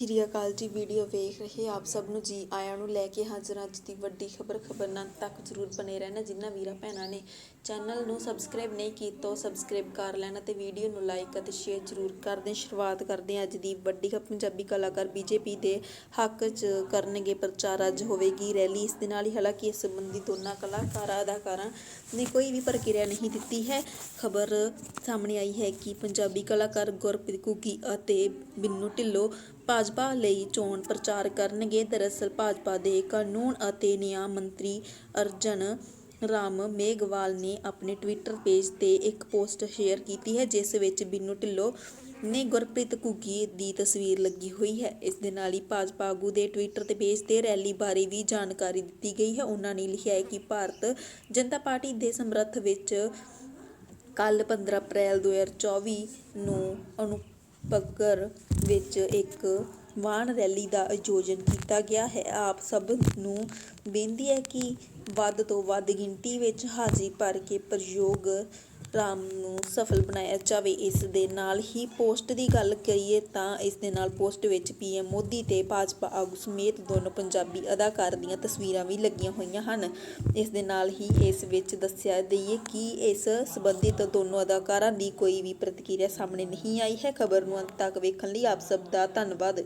ਸ੍ਰੀ ਅਕਾਲ ਜੀ, ਵੀਡੀਓ ਵੇਖ ਰਹੇ ਆਪ ਸਭ ਨੂੰ, ਜੀ ਆਇਆਂ ਨੂੰ ਲੈ ਕੇ ਹਾਜ਼ਰ ਅੱਜ ਦੀ ਵੱਡੀ ਖਬਰ ਖਬਰ ਤੱਕ ਜ਼ਰੂਰ ਬਨੇ ਰਹਿਣਾ, ਜਿਨ੍ਹਾਂ ਵੀਰਾਂ ਭੈਣਾਂ ਨੇ ਚੈਨਲ ਨੂੰ ਸਬਸਕ੍ਰਾਈਬ ਨਹੀਂ ਕੀਤਾ, ਉਹ ਸਬਸਕ੍ਰਾਈਬ ਕਰ ਲੈਣਾ ਤੇ ਵੀਡੀਓ ਨੂੰ ਲਾਈਕ ਅਤੇ ਸ਼ੇਅਰ ਜ਼ਰੂਰ ਕਰ ਦੇਣ। ਸ਼ੁਰੂਆਤ ਕਰਦੇ ਹਾਂ ਅੱਜ ਦੀ ਵੱਡੀ ਖਬਰ ਪੰਜਾਬੀ ਕਲਾਕਾਰ ਬੀਜੇਪੀ ਦੇ ਹੱਕ 'ਚ ਕਰਨਗੇ ਪ੍ਰਚਾਰ। ਅੱਜ ਹੋਵੇਗੀ ਰੈਲੀ। ਇਸ ਦੇ ਨਾਲ ਹੀ ਹਾਲਾਂਕਿ ਇਸ ਸੰਬੰਧੀ ਦੋਨਾਂ ਕਲਾਕਾਰਾਂ, ਅਦਾਕਾਰਾਂ ਨੇ ਕੋਈ ਵੀ ਪ੍ਰਕਿਰਿਆ ਨਹੀਂ ਦਿੱਤੀ ਹੈ। ਖਬਰ ਸਾਹਮਣੇ ਆਈ ਹੈ ਕਿ ਪੰਜਾਬੀ ਕਲਾਕਾਰ ਗੁਰਪ੍ਰੀਤ ਘੁੱਗੀ ਅਤੇ ਬਿੰਨੂ ਢਿੱਲੋਂ ਭਾਜਪਾ ਲਈ ਚੋਣ ਪ੍ਰਚਾਰ ਕਰਨਗੇ। ਦਰਅਸਲ ਭਾਜਪਾ ਦੇ ਕਾਨੂੰਨ ਅਤੇ ਨਿਆਂ ਮੰਤਰੀ ਅਰਜਨ ਰਾਮ ਮੇਘਵਾਲ ਨੇ ਆਪਣੇ ਟਵਿੱਟਰ ਪੇਜ ਤੇ ਇੱਕ ਪੋਸਟ ਸ਼ੇਅਰ ਕੀਤੀ ਹੈ, ਜਿਸ ਵਿੱਚ ਬਿੰਨੂ ਢਿੱਲੋਂ ਨੇ ਗੁਰਪ੍ਰੀਤ ਘੁੱਗੀ ਦੀ ਤਸਵੀਰ ਲੱਗੀ ਹੋਈ ਹੈ। ਇਸ ਦੇ ਨਾਲ ਹੀ ਭਾਜਪਾ ਆਗੂ ਦੇ ਟਵਿੱਟਰ ਤੇ ਪੇਜ ਤੇ ਰੈਲੀ ਬਾਰੇ ਵੀ ਜਾਣਕਾਰੀ ਦਿੱਤੀ ਗਈ ਹੈ। ਉਹਨਾਂ ਨੇ ਲਿਖਿਆ ਹੈ ਕਿ ਭਾਰਤ ਜਨਤਾ ਪਾਰਟੀ ਦੇ ਸਮਰੱਥ ਵਿੱਚ ਕੱਲ 15 ਅਪ੍ਰੈਲ 2024 ਨੂੰ ਅਨੁਪਗਰ ਵਿੱਚ ਇੱਕ ਵਾਹਨ ਰੈਲੀ ਦਾ ਆਯੋਜਨ ਕੀਤਾ ਗਿਆ ਹੈ। ਆਪ ਸਭ ਨੂੰ ਬੇਨਤੀ ਹੈ ਕਿ ਵੱਧ ਤੋਂ ਵੱਧ ਗਿਣਤੀ ਵਿੱਚ ਹਾਜ਼ਰੀ ਭਰ ਕੇ ਪ੍ਰਯੋਗ ਰਾਮ ਨੂੰ ਸਫਲ ਬਣਾਇਆ ਜਾਵੇ। ਇਸ ਦੇ ਨਾਲ ਹੀ ਪੋਸਟ ਦੀ ਗੱਲ ਕਰੀਏ ਤਾਂ ਇਸ ਦੇ ਨਾਲ ਪੋਸਟ ਵਿੱਚ ਪੀਐਮ ਮੋਦੀ ਤੇ ਭਾਜਪਾ ਆਗੂ ਸਮੇਤ ਦੋਨੋਂ ਪੰਜਾਬੀ ਅਦਾਕਾਰ ਦੀਆਂ ਤਸਵੀਰਾਂ ਵੀ ਲੱਗੀਆਂ ਹੋਈਆਂ ਹਨ। ਇਸ ਦੇ ਨਾਲ ਹੀ ਇਸ ਵਿੱਚ ਦੱਸਿਆ ਦਈਏ ਕਿ ਇਸ ਸੰਬੰਧਿਤ ਦੋਨੋਂ ਅਦਾਕਾਰਾਂ ਦੀ ਕੋਈ ਵੀ ਪ੍ਰਤੀਕਿਰਿਆ ਸਾਹਮਣੇ ਨਹੀਂ ਆਈ ਹੈ। ਖਬਰ ਨੂੰ ਅੰਤ ਤੱਕ ਵੇਖਣ ਲਈ ਆਪ ਸਭ ਦਾ ਧੰਨਵਾਦ।